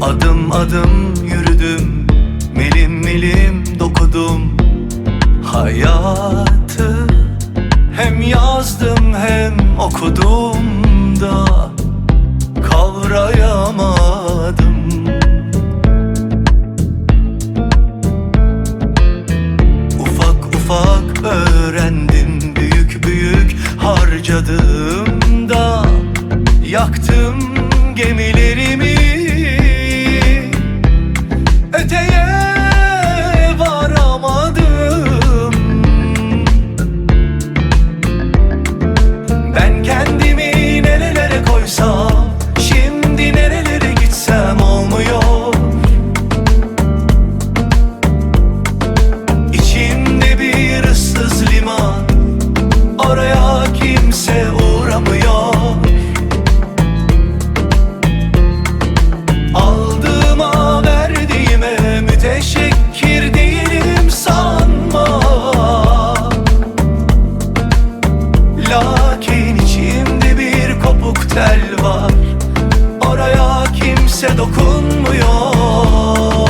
Adım adım yürüdüm Milim milim dokudum. Hayatı Hem yazdım hem okudum da Kavrayamadım. Ufak ufak öğrendim Büyük büyük harcadığımda Yaktım gemili. güzel var. Oraya kimse dokunmuyor.